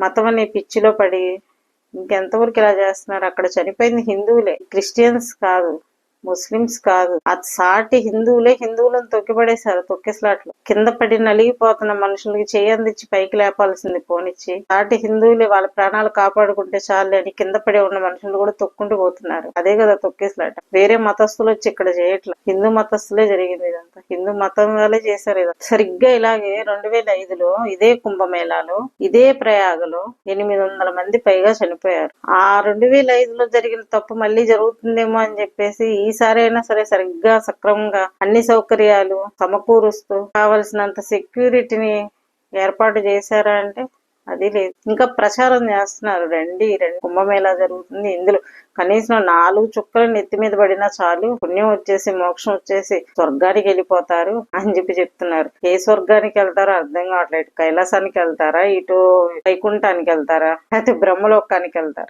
మతం అనే పిచ్చిలో పడి ఇంకెంతవరకు ఇలా చేస్తున్నారు? అక్కడ చనిపోయింది హిందువులే. క్రిస్టియన్స్ కాదు ముస్లిమ్స్ కాదు. అది సాటి హిందువులే హిందువులను తొక్కిపడేశారు తొక్కిసలాట్లు. కింద పడి నలిగిపోతున్న మనుషులకి చేయందిచ్చి పైకి లేపాల్సింది పోనిచ్చి. సాటి హిందువులే వాళ్ళ ప్రాణాలు కాపాడుకుంటే చాలు అని కింద పడి ఉన్న మనుషులు కూడా తొక్కుంటూ పోతున్నారు. అదే కదా తొక్కేసలాట. వేరే మతస్థులు వచ్చి ఇక్కడ చేయట్లా. హిందూ మతస్థులే జరిగింది హిందూ మతం వాళ్ళే చేశారు ఇది సరిగ్గా ఇలాగే రెండు వేల ఐదులో ఇదే కుంభమేళాలో ఇదే ప్రయాగలో ఎనిమిది వందల మంది పైగా చనిపోయారు. ఆ రెండు వేల ఐదులో జరిగిన తప్పు మళ్ళీ జరుగుతుందేమో అని చెప్పేసి ఈసారి అయినా సరే సరిగ్గా సక్రమంగా అన్ని సౌకర్యాలు సమకూరుస్తూ కావలసినంత సెక్యూరిటీని ఏర్పాటు చేశారా అంటే అది లేదు. ఇంకా ప్రచారం చేస్తున్నారు. రండి రండి. కుంభమేళా జరుగుతుంది. ఇందులో కనీసం నాలుగు చుక్కలు నెత్తి మీద పడినా చాలు. పుణ్యం వచ్చేసి మోక్షం వచ్చేసి స్వర్గానికి వెళ్ళిపోతారు అని చెప్పి చెప్తున్నారు. ఏ స్వర్గానికి వెళ్తారో అర్థం కావట్లేదు. కైలాసానికి వెళ్తారా? ఇటు వైకుంఠానికి వెళ్తారా? లేకపోతే బ్రహ్మలోకానికి వెళ్తారా?